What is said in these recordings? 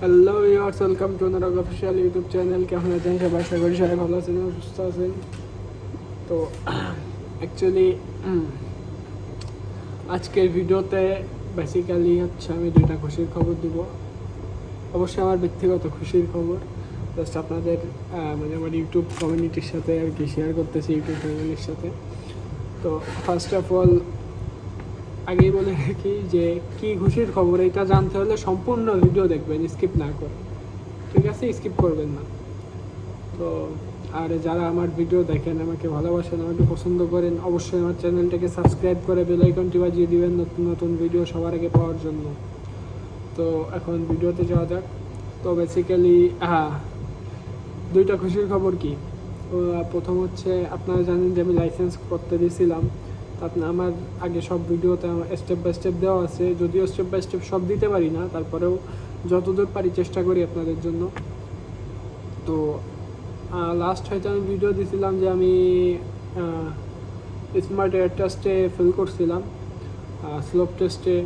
Hello viewers welcome to নারক official YouTube channel কেমন আছেন? সবাই আশা করি সবাই ভালো আছেন সুস্থ আছেন। তো অ্যাকচুয়ালি আজকের ভিডিওতে বেসিক্যালি হচ্ছে আমি দুইটা খুশির খবর দিব। অবশ্যই আমার ব্যক্তিগত খুশির খবর। জাস্ট আপনাদের মানে আমার ইউটিউব কমিউনিটির সাথে আর কি শেয়ার করতেছি ইউটিউব ফ্যামিলির সাথে। তো ফার্স্ট অফ অল আগেই বলে রাখি যে, কি খুশির খবর, এটা জানতে হলে সম্পূর্ণ ভিডিও দেখবেন স্কিপ না করে। ঠিক আছে? স্কিপ করবেন না। তো, আর যারা আমার ভিডিও দেখেন, আমাকে ভালোবাসেন, আমাকে পছন্দ করেন, অবশ্যই আমার চ্যানেলটাকে সাবস্ক্রাইব করে বেল আইকনটি বাজিয়ে দিবেন নতুন নতুন ভিডিও সবার আগে পাওয়ার জন্য। তো, এখন ভিডিওতে যাওয়া যাক। তো বেসিক্যালি হ্যাঁ দুইটা খুশির খবর কি? প্রথম হচ্ছে, আপনারা জানেন যে আমি লাইসেন্স করতে দিয়েছিলাম তাতে আমার আগে সব ভিডিওতে স্টেপ বাই স্টেপ দেওয়া আছে, যদিও স্টেপ বাই স্টেপ সব দিতে পারি না, তারপরেও যতদূর পারি চেষ্টা করি আপনাদের জন্য। তো লাস্ট হয়তো আমি ভিডিও দিয়েছিলাম যে আমি স্মার্ট এয়ার টেস্টে ফেল করছিলাম স্লোপ টেস্টে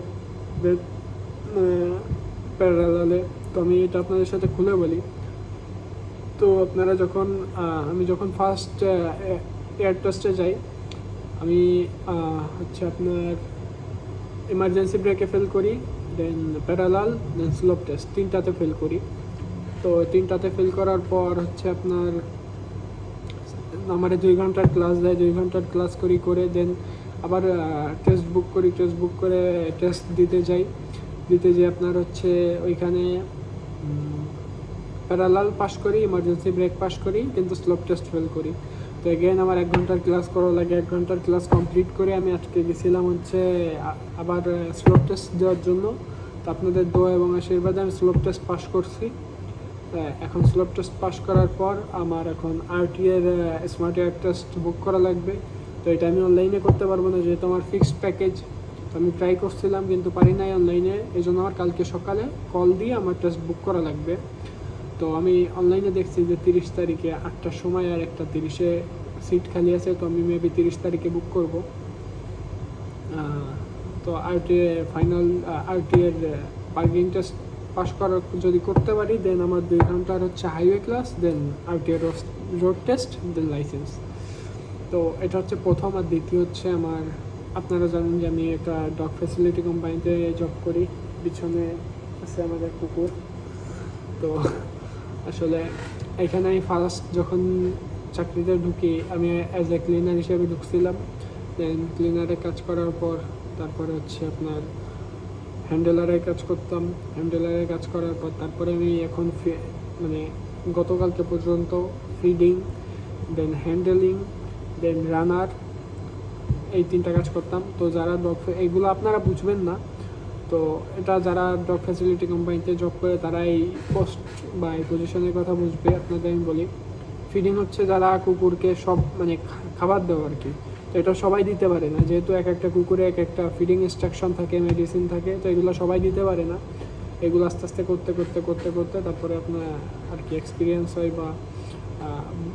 প্যারালালে তো আমি এটা আপনাদের সাথে খুলে বলি। তো আপনারা যখন আমি যখন ফার্স্ট এয়ার টেস্টে যাই আমি হচ্ছে আপনার এমার্জেন্সি ব্রেকে ফেল করি then parallel then slope test তিনটাতে fail করি। তো তিনটাতে ফেল করার পর হচ্ছে আপনার, আমার দুই ঘণ্টার ক্লাস দেয়, দুই ঘণ্টার ক্লাস করি, করে দেন আবার টেস্ট বুক করি টেস্ট বুক করে টেস্ট দিতে যাই। দিতে যাই আপনার হচ্ছে ওইখানে প্যারালাল পাস করি ইমার্জেন্সি ব্রেক পাস করি, কিন্তু স্লোপ টেস্ট ফেল করি। তো এগেন আমার এক ঘণ্টার ক্লাস করা লাগে, এক ঘণ্টার ক্লাস কমপ্লিট করে আমি আজকে গেছিলাম হচ্ছে আবার স্লোপ টেস্ট দেওয়ার জন্য। তো আপনাদের দোয়া এবং আশীর্বাদে আমি স্লোপ টেস্ট পাস করছি। এখন স্লোপ টেস্ট পাস করার পর আমার এখন আরটি এর স্মার্ট এয়ার টেস্ট বুক করা লাগবে। তো এটা আমি অনলাইনে করতে পারব না, যেহেতু আমার ফিক্সড প্যাকেজ তো আমি ট্রাই করছিলাম, কিন্তু পারি নাই অনলাইনে এই জন্য আমার কালকে সকালে কল দিয়ে আমার টেস্ট বুক করা লাগবে। তো আমি অনলাইনে দেখছি যে তিরিশ তারিখে আটটার সময় আর একটা তিরিশে সিট খালি আছে, তো আমি মেবি তিরিশ তারিখে বুক করব। তো আরটি ফাইনাল আরটিএর পার্কিং টেস্ট পাশ করার যদি করতে পারি দেন আমার দুই ঘণ্টার হচ্ছে হাইওয়ে ক্লাস দেন আরটি এর রোড টেস্ট দেন লাইসেন্স তো এটা হচ্ছে প্রথম আর দ্বিতীয় হচ্ছে আমার, আপনারা জানেন যে আমি একটা ডগ ফ্যাসিলিটি কোম্পানিতে জব করি, পিছনে আছে আমাদের কুকুর। তো আসলে এখানে আমি ফার্স্ট যখন চাকরিতে ঢুকে আমি অ্যাজ এ ক্লিনার হিসেবে ঢুকছিলাম। দেন ক্লিনারে কাজ করার পর তারপরে হচ্ছে আপনার হ্যান্ডেলারের কাজ করতাম। হ্যান্ডেলারে কাজ করার পর তারপরে আমি এখন মানে গতকালকে পর্যন্ত ফিডিং দেন হ্যান্ডেলিং দেন রানার এই তিনটা কাজ করতাম। তো যারা ডগ এইগুলো আপনারা বুঝবেন না। তো এটা যারা ডগ ফ্যাসিলিটি কোম্পানিতে জব করে তারা এই পোস্ট বা এই পজিশনের কথা বুঝবে। আপনাদের আমি বলি। ফিডিং হচ্ছে যারা কুকুরকে সব মানে খাবার দেওয়া আর কি। তো এটা সবাই দিতে পারে না। যেহেতু এক একটা কুকুরে এক একটা ফিডিং ইনস্ট্রাকশন থাকে মেডিসিন থাকে, তো এগুলো সবাই দিতে পারে না। এগুলো আস্তে আস্তে করতে করতে করতে করতে তারপরে আপনার আর কি এক্সপিরিয়েন্স হয় বা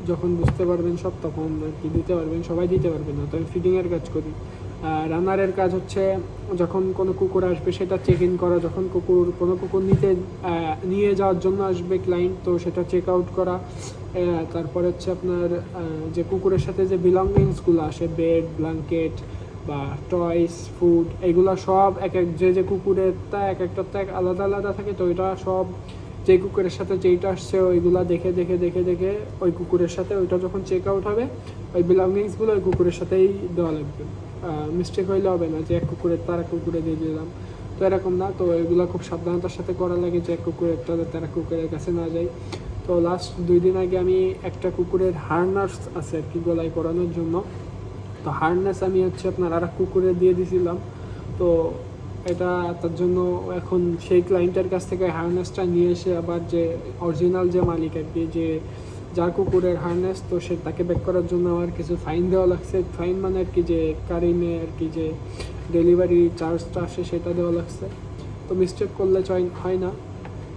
যখন বুঝতে পারবেন সব তখন আর কি দিতে পারবেন, সবাই দিতে পারবেন না। তো আমি ফিডিংয়ের কাজ করি। রানারের কাজ হচ্ছে যখন কোনো কুকুর আসবে, সেটা চেক ইন করা। যখন কুকুর, কোনো কুকুর নিতে নিয়ে যাওয়ার জন্য আসবে ক্লায়েন্ট তো সেটা চেক আউট করা। তারপরে হচ্ছে আপনার যে কুকুরের সাথে যে বিলঙ্গিংসগুলো আসে বেড ব্ল্যাঙ্কেট বা টয়স ফুড এগুলো সব এক এক, যে যে কুকুরের তা এক একটা তো এক আলাদা আলাদা থাকে, তো এটা সব যে কুকুরের সাথে যেইটা আসছে, ওইগুলো দেখে দেখে দেখে দেখে ওই কুকুরের সাথে ওইটা যখন চেক আউট হবে, ওই বিলঙ্গিংসগুলো ওই কুকুরের সাথেই দেওয়া লাগবে। মিস্টেক হইলে হবে না যে এক কুকুরের তার কুকুরে দিয়ে দিলাম। তো এরকম না, তো এগুলো খুব সাবধানতার সাথে করা লাগে যে এক কুকুরের তাদের তারা কুকুরের কাছে না যায়। তো লাস্ট দুই দিন আগে আমি একটা কুকুরের হার্নার্স আছে আর কি গলায় করানোর জন্য। তো হার্নেস আমি হচ্ছে আপনার আর কুকুরে দিয়ে দিছিলাম। তো এটা তার জন্য এখন সেই ক্লায়েন্টের কাছ থেকে হার্নেসটা নিয়ে এসে আবার যে অরিজিনাল যে মালিক আর কি, যে যার কুকুরের হার্নেস তো সে তাকে ব্যাক করার জন্য আমার কিছু ফাইন দেওয়া লাগছে। ফাইন মানে আর কি যে কারিমে আর কি যে ডেলিভারি চার্জটা আসে সেটা দেওয়া লাগছে। তো মিস্টেক করলে চয় হয় না।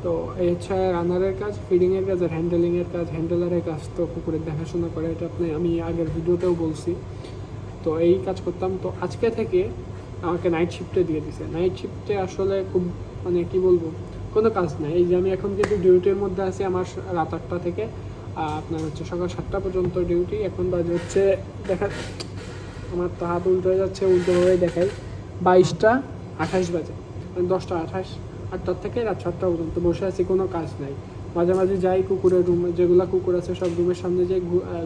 তো এই হচ্ছে রানারের কাজ ফিডিংয়ের কাজ আর হ্যান্ডেলিংয়ের কাজ। হ্যান্ডেলারের কাজ তো কুকুরের দেখাশোনা করে, এটা আপনি, আমি আগের ভিডিওতেও বলছি। তো এই কাজ করতাম। তো আজকে থেকে আমাকে নাইট শিফটে দিয়ে দিছে। নাইট শিফটে আসলে খুব মানে কি বলব, কোনো কাজ নাই। এই যে আমি এখন কিন্তু ডিউটির মধ্যে আছি, আমার রাত আটটা থেকে আপনার হচ্ছে সকাল সাতটা পর্যন্ত ডিউটি এখন বাজে হচ্ছে, দেখা, আমার তো হাত উল্টো হয়ে যাচ্ছে উল্টোভাবে দেখাই, বাইশটা আঠাশ বাজে মানে দশটা আঠাশ, আটটার থেকে রাত সাতটা পর্যন্ত বসে আছি, কোনো কাজ নাই। মাঝে মাঝে যাই কুকুরের রুম যেগুলো কুকুর আছে সব রুমের সামনে যাই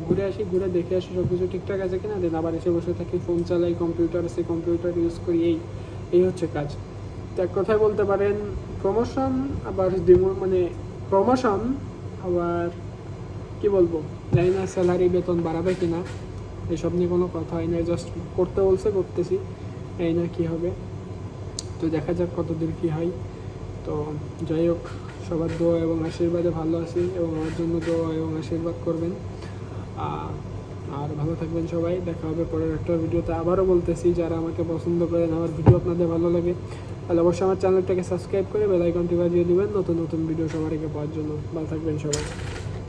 ঘুরে আসি, ঘুরে দেখে আসি সব কিছু ঠিকঠাক আছে কিনা দেন আবার এসে বসে থাকি ফোন চালাই কম্পিউটার আছে কম্পিউটার ইউজ করি, এই এই হচ্ছে কাজ। তো এক কথায় বলতে পারেন প্রমোশন আবার মানে প্রমোশন আবার কি বলব? জানি না স্যালারি বেতন বাড়াবে কি না এসব নিয়ে কোনো কথা হয় না জাস্ট করতে বলছে, করতেছি। এই না কি হবে। তো দেখা যাক কতদূর কি হয়। তো যাই হোক, সবার দোয়া এবং আশীর্বাদে ভালো আছি এবং আমার জন্য দোয়া এবং আশীর্বাদ করবেন। আর ভালো থাকবেন সবাই। দেখা হবে পরের একটা ভিডিওতে। আবারও বলতেছি, যারা আমাকে পছন্দ করেন, আমার ভিডিও আপনাদের ভালো লাগে, তাহলে অবশ্যই আমার চ্যানেলটাকে সাবস্ক্রাইব করে বেল আইকনটি বাজিয়ে দেবেন। নতুন নতুন ভিডিও সবার আগে পাওয়ার জন্য। ভালো থাকবেন সবাই।